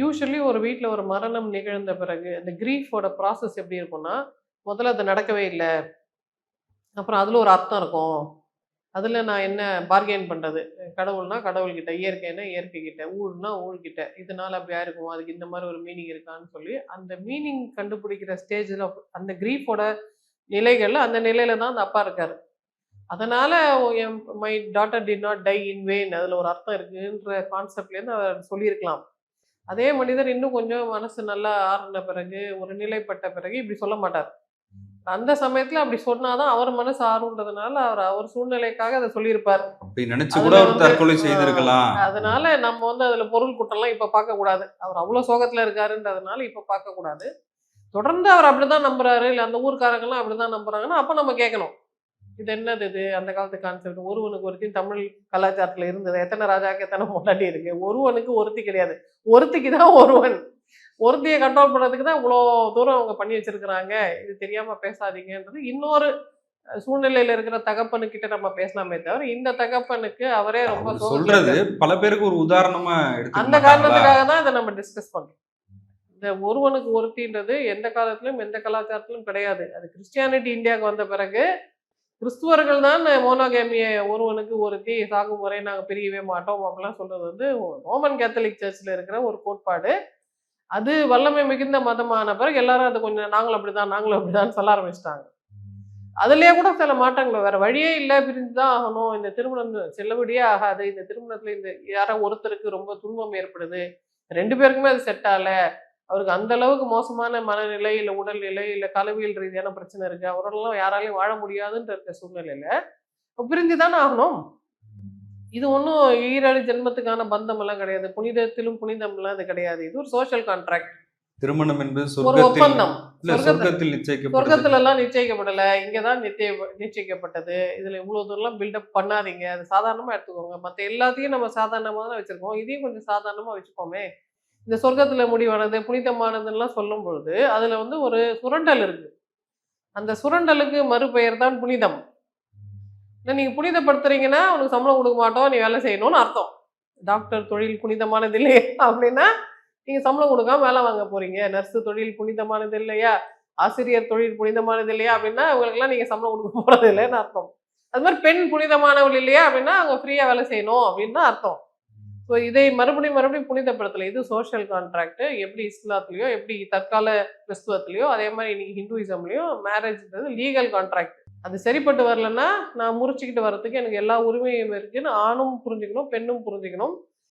Usually ஒரு வீட்டில் ஒரு மரணம் நிகழ்ந்த பிறகு அந்த கிரீஃபோட ப்ராசஸ் எப்படி இருக்கும்னா முதல்ல அது நடக்கவே இல்லை. அப்புறம் அதில் ஒரு அர்த்தம் இருக்கும். அதில் நான் என்ன பார்கெயின் பண்ணுறது கடவுள்னா கடவுள்கிட்ட இயற்கைன்னா இயற்கை கிட்ட ஊழ்னா ஊழ்கிட்ட இதனால் அப்படி ஆயிருக்கும்? அதுக்கு இந்த மாதிரி ஒரு மீனிங் இருக்கான்னு சொல்லி அந்த மீனிங் கண்டுபிடிக்கிற ஸ்டேஜில் அந்த கிரீஃபோட நிலைகளில் அந்த நிலையில தான் அந்த அப்பா இருக்கார். அதனால என் my daughter did not die in vain அதில் ஒரு அர்த்தம் இருக்குன்ற கான்செப்ட்லேருந்து அவர் சொல்லியிருக்கலாம். அதே மனிதர் இன்னும் கொஞ்சம் மனசு நல்லா ஆறுன பிறகு ஒரு நிலைப்பட்ட பிறகு இப்படி சொல்ல மாட்டார். அந்த சமயத்துல அப்படி சொன்னாதான் அவர் மனசு ஆறுன்றதுனால அவர் அவர் சூழ்நிலைக்காக அதை சொல்லியிருப்பார். அப்படி நினைச்சு கூட அவர் தற்கொலை செய்திருக்கலாம். அதனால நம்ம வந்து அதுல பொருள் குற்றம்லாம் இப்ப பார்க்க கூடாது அவர் அவ்வளவு சோகத்துல இருக்காருன்றதுனால இப்ப பார்க்க கூடாது தொடர்ந்து அவர் அப்படிதான் நம்புறாரு இல்ல அந்த ஊர்க்காரங்கெல்லாம் அப்படிதான் நம்புறாங்கன்னா அப்ப நம்ம கேட்கணும். இது என்னது இது? அந்த காலத்து கான்செப்ட் ஒருவனுக்கு ஒருத்தி தமிழ் கலாச்சாரத்துல இருந்தது. எத்தனை ராஜாக்கு எத்தனை முன்னாடி இருக்கு? ஒருவனுக்கு ஒருத்தி கிடையாது. ஒருத்திக்கு தான் ஒருவன். ஒருத்தியை கண்ட்ரோல் பண்றதுக்கு தான் இவ்வளோ தூரம் அவங்க பண்ணி வச்சிருக்கிறாங்க. இது தெரியாம பேசாதீங்கன்றது இன்னொரு சூழ்நிலையில இருக்கிற தகப்பனுக்கிட்ட நம்ம பேசலாமே தவிர இந்த தகப்பனுக்கு அவரே ரொம்ப சொல்றது. பல பேருக்கு ஒரு உதாரணமா அந்த? காரணத்துக்காக தான் இதை நம்ம டிஸ்கஸ் பண்றோம். இந்த ஒருவனுக்கு ஒருத்தின்றது எந்த காலத்திலும் எந்த கலாச்சாரத்திலும் கிடையாது. அது கிறிஸ்டியானிட்டி இந்தியாவுக்கு வந்த பிறகு கிறிஸ்துவர்கள் தான் மோனோகேமிய ஒருவனுக்கு ஒருத்தி சாகும் முறை நாங்கள் பிரியவே மாட்டோம். அப்படிலாம் சொல்றது வந்து ரோமன் கேத்தலிக் சர்ச்சில் இருக்கிற ஒரு கோட்பாடு. அது வல்லமை மிகுந்த மதமான பிறகு எல்லாரும் அது கொஞ்சம் நாங்களும் அப்படிதான் நாங்களும் அப்படிதான் சொல்ல ஆரம்பிச்சிட்டாங்க. அதுலயே கூட சில மாற்றங்கள் வேற வழியே இல்லை பிரிஞ்சு தான் ஆகணும். இந்த திருமணம் செல்லபடியே ஆகாது. இந்த திருமணத்துல இந்த யாரோ ஒருத்தருக்கு ரொம்ப துன்பம் ஏற்படுது. ரெண்டு பேருக்குமே அது செட் ஆகல. அவருக்கு அந்த அளவுக்கு மோசமான மனநிலை இல்லை உடல்நிலை இல்லை கலவியல் ரீதியான பிரச்சனை இருக்கு. அவரெல்லாம் யாராலையும் வாழ முடியாதுன்ற இருக்க சூழ்நிலையில பிரிஞ்சு தானே ஆகணும்? இது ஒன்றும் ஈரழி ஜென்மத்துக்கான பந்தம் எல்லாம் கிடையாது. புனிதத்திலும் புனிதம் எல்லாம் இது கிடையாது. இது ஒரு சோஷியல் கான்ட்ராக்ட் திருமணம் என்பது ஒரு ஒப்பந்தம். சொர்க்கத்தில் எல்லாம் நிச்சயிக்கப்படல. இங்கதான் நிச்சய நிச்சயிக்கப்பட்டது. இதுல இவ்வளவு தூரம்லாம் பில்டப் பண்ணாதீங்க. அது சாதாரணமா எடுத்துக்கோங்க. மத்த எல்லாத்தையும் நம்ம சாதாரணமா தான் வச்சிருக்கோம். இதையும் கொஞ்சம் சாதாரணமா வச்சுப்போமே. இந்த சொர்க்கத்தில் முடிவானது புனிதமானதுலாம் சொல்லும் பொழுது அதில் வந்து ஒரு சுரண்டல் இருக்குது அந்த சுரண்டலுக்கு மறுபெயர் தான் புனிதம். இல்லை நீங்கள் புனிதப்படுத்துறீங்கன்னா உனக்கு சம்பளம் கொடுக்க மாட்டோம் நீ வேலை செய்யணும்னு அர்த்தம். டாக்டர் தொழில் புனிதமானது இல்லையா அப்படின்னா நீங்கள் சம்பளம் கொடுக்காம வேலை வாங்க போகிறீங்க நர்ஸு தொழில் புனிதமானது இல்லையா ஆசிரியர் தொழில் புனிதமானது இல்லையா அப்படின்னா அவங்களுக்கெல்லாம் நீங்கள் சம்பளம் கொடுக்க போகிறது இல்லைன்னு அர்த்தம். அது மாதிரி பெண் புனிதமானவள் இல்லையா? அப்படின்னா அவங்க ஃப்ரீயாக வேலை செய்யணும் அப்படின்னு அர்த்தம். ஸோ இதை மறுபடியும் மறுபடியும் புனிதப்படுத்தல இது சோஷியல் கான்ட்ராக்ட் எப்படி இஸ்லாத்துலேயோ எப்படி தற்கால கிறிஸ்துவத்துலேயோ அதே மாதிரி இன்னைக்கு ஹிந்துவிசம்லேயும் மேரேஜ்ன்றது லீகல் கான்ட்ராக்ட் அது சரிப்பட்டு வரலன்னா நான் முறிச்சுக்கிட்டு வர்றதுக்கு எனக்கு எல்லா உரிமையும் இருக்குன்னு ஆணும் புரிஞ்சுக்கணும் பெண்ணும் புரிஞ்சுக்கணும்.